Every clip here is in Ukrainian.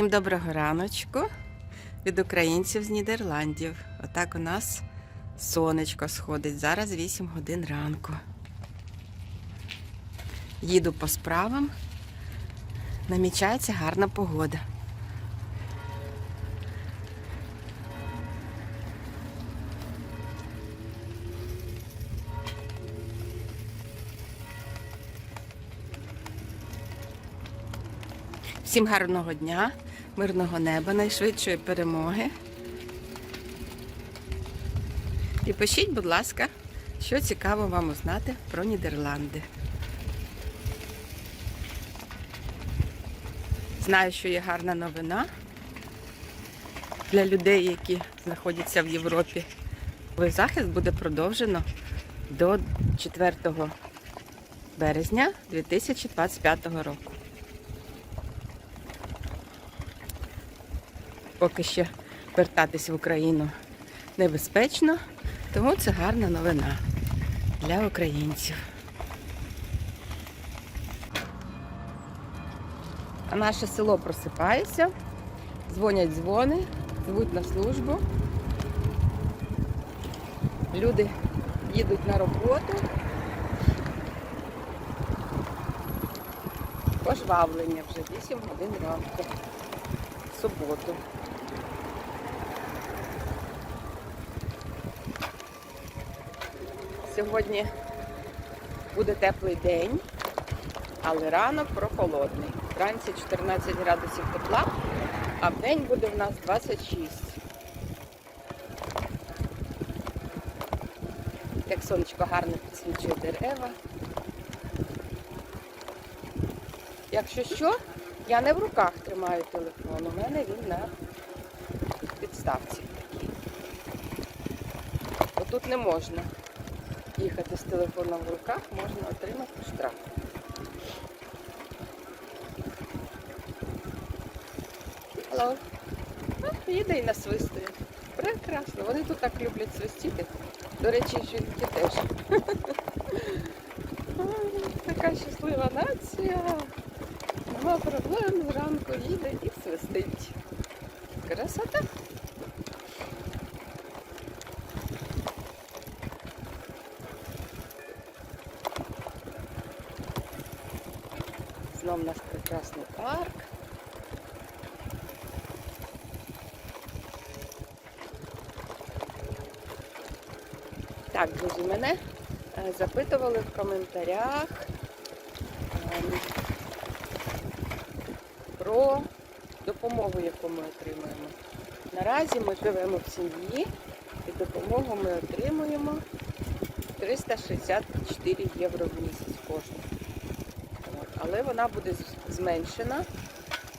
Всім доброго раночку від українців з Нідерландів. Отак у нас сонечко сходить. Зараз 8 годин ранку. Їду по справам. Намічається гарна погода. Всім гарного дня, мирного неба, найшвидшої перемоги. І пишіть, будь ласка, що цікаво вам узнати про Нідерланди. Знаю, що є гарна новина для людей, які знаходяться в Європі. Захист буде продовжено до 4 березня 2025 року. Поки ще вертатись в Україну небезпечно, тому це гарна новина для українців. А наше село просипається, дзвонять дзвони, звуть на службу. Люди їдуть на роботу. Пожвавлення вже 8 годин ранку. В суботу. Сьогодні буде теплий день, але ранок прохолодний. Вранці 14 градусів тепла, а в день буде в нас 26. Як сонечко гарно підсвічує дерева. Якщо що, я не в руках тримаю телефон, у мене він на підставці такій. Отут не можна їхати з телефоном в руках, можна отримати штраф. Алло. А, їде і насвистує. Прекрасно. Вони тут так люблять свистіти. До речі, жінки теж. Така щаслива нація. Нема проблем, зранку їде і свистить. Красота. Знов у нас прекрасний парк. Так, друзі, мене е, запитували в коментарях ем, про допомогу, яку ми отримуємо. Наразі ми живемо в сім'ї і допомогу ми отримуємо 364 євро в місяць кожен. Але вона буде зменшена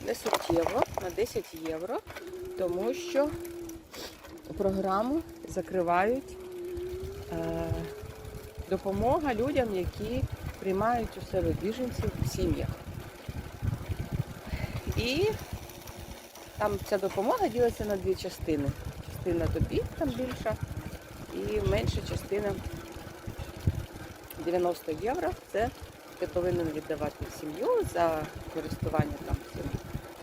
не суттєво на 10 євро, тому що програму закривають е, допомога людям, які приймають у себе біженців в сім'ях. І там ця допомога ділиться на дві частини. Частина тобі там більша і менша частина 90 євро. Це ти повинен віддавати сім'ю за користування там всім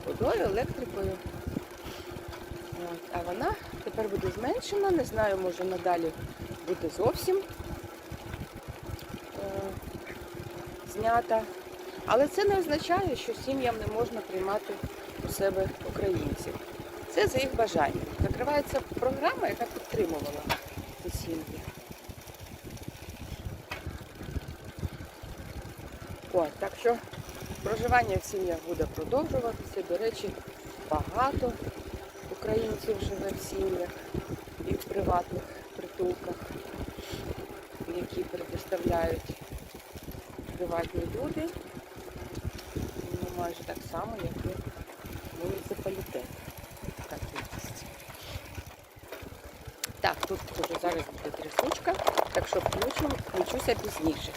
водою, електрикою. А вона тепер буде зменшена, не знаю, може надалі буде зовсім е, знята. Але це не означає, що сім'ям не можна приймати у себе українців. Це за їх бажанням. Закривається програма, яка підтримувала ці сім'ї. О, так що проживання в сім'ях буде продовжуватися. До речі, багато українців живе в сім'ях і в приватних притулках, які предоставляють приватні люди. Ну, майже так само, як і муніципалітет. Кількість. Так, тут вже зараз буде трясучка, так що включу, включуся пізніше.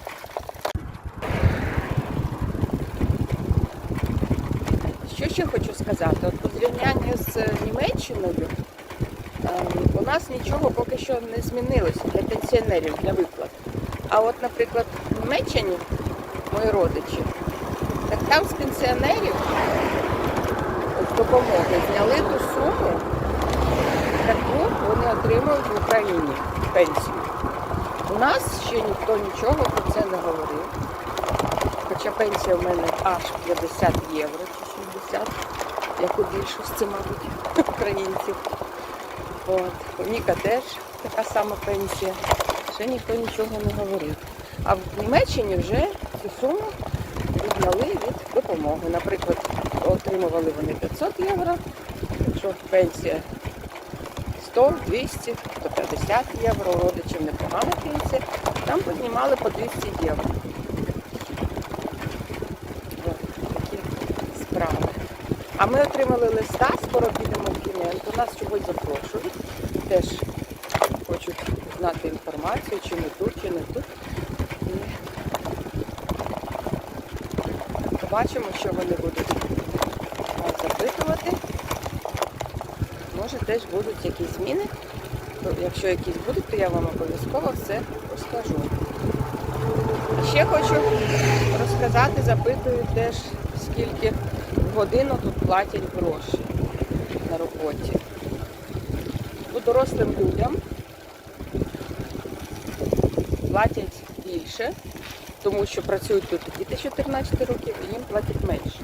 Що ще хочу сказати? От по зрівнянню з Німеччиною ем, у нас нічого поки що не змінилося для пенсіонерів, для виплат. А от, наприклад, в Німеччині мої родичі, так там з пенсіонерів допомоги зняли ту суму, яку вони отримують в Україні пенсію. У нас ще ніхто нічого про це не говорив. Хоча пенсія в мене аж 50 євро чи 60, як у більшості, мабуть, українців. От. У Ніка теж така сама пенсія. Ще ніхто нічого не говорив. А в Німеччині вже цю суму відняли від допомоги. Наприклад, отримували вони 500 євро, якщо пенсія 100, 200, 150 євро, родичів непогана пенсія, там піднімали по 200 євро. От такі справи. А ми отримали листа, скоро підемо в Кінент. Нас чогось запрошують. Теж хочуть знати інформацію, чи ми тут, чи не тут. І побачимо, що вони будуть нас запитувати. Може теж будуть якісь зміни. Якщо якісь будуть, то я вам обов'язково все розкажу. Ще хочу розказати, запитую теж, скільки годину тут платять гроші на роботі. У дорослим людям платять більше, тому що працюють тут діти 14 років і їм платять менше.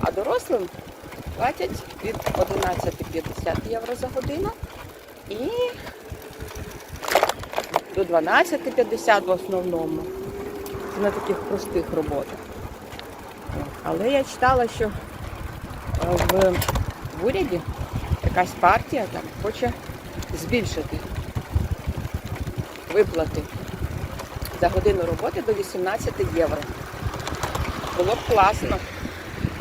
А дорослим платять від 11,50 євро за годину і до 12,50 в основному. Це на таких простих роботах. Але я читала, що е, в, уряді якась партія там хоче збільшити виплати за годину роботи до 18 євро. Було б класно.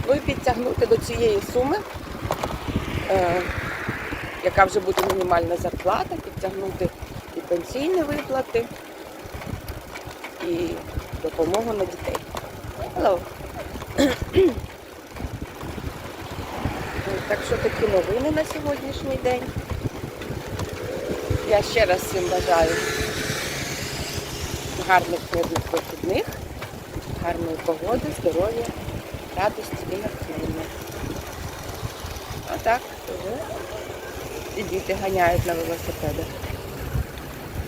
Ну і підтягнути до цієї суми, е, яка вже буде мінімальна зарплата, підтягнути і пенсійні виплати, і допомогу на дітей. Hello. Так що такі новини на сьогоднішній день. Я ще раз всім бажаю гарних мирних вихідних, гарної погоди, здоров'я, радості і натхнення. А так, вже і діти ганяють на велосипедах.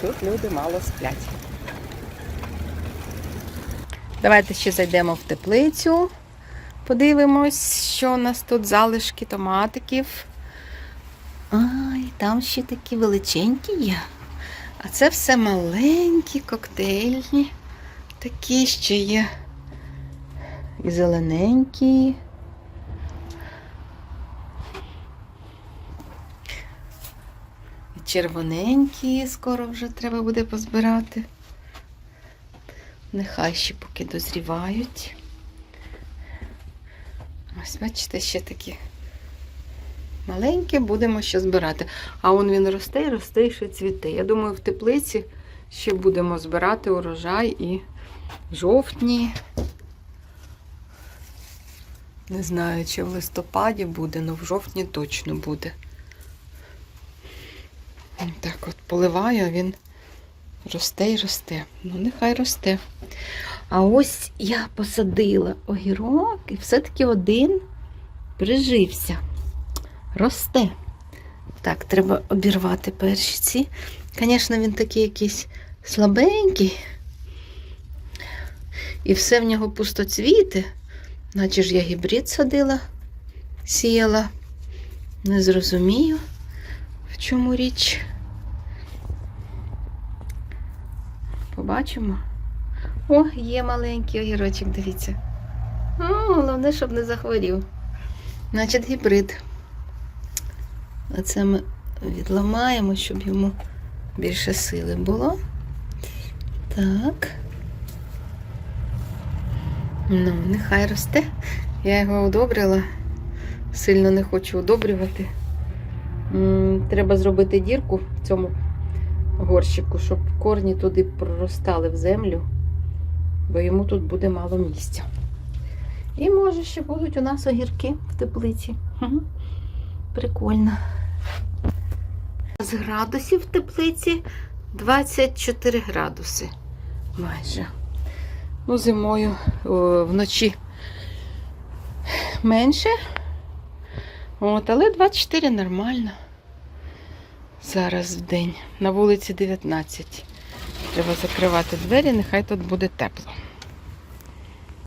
Тут люди мало сплять. Давайте ще зайдемо в теплицю. Подивимось, що у нас тут залишки томатиків. Ай, там ще такі величенькі є. А це все маленькі, коктейльні. Такі ще є. І зелененькі. І червоненькі, скоро вже треба буде позбирати. Нехай ще поки дозрівають. Ось, бачите, ще такі маленькі, будемо ще збирати. А он він росте і росте і ще цвіте. Я думаю, в теплиці ще будемо збирати урожай і жовтні. Не знаю, чи в листопаді буде, але в жовтні точно буде. Так от поливаю, а він росте і росте. Ну, нехай росте. А ось я посадила огірок і все-таки один прижився. Росте. Так, треба обірвати перші ці. Звісно, він такий якийсь слабенький. І все в нього пустоцвіти. Наче ж я гібрид садила, сіяла. Не зрозумію, в чому річ. Побачимо. О, є маленький огірочок, дивіться. О, головне, щоб не захворів. Значить, гібрид. Оце ми відламаємо, щоб йому більше сили було. Так. Ну, нехай росте. Я його удобрила. Сильно не хочу удобрювати. М, Треба зробити дірку в цьому горщику, щоб корні туди проростали в землю, бо йому тут буде мало місця. І може ще будуть у нас огірки в теплиці. Прикольно. З градусів в теплиці 24 градуси. Майже. Ну, зимою о, вночі менше, От, але 24 нормально. Зараз в день. На вулиці 19. Треба закривати двері, нехай тут буде тепло.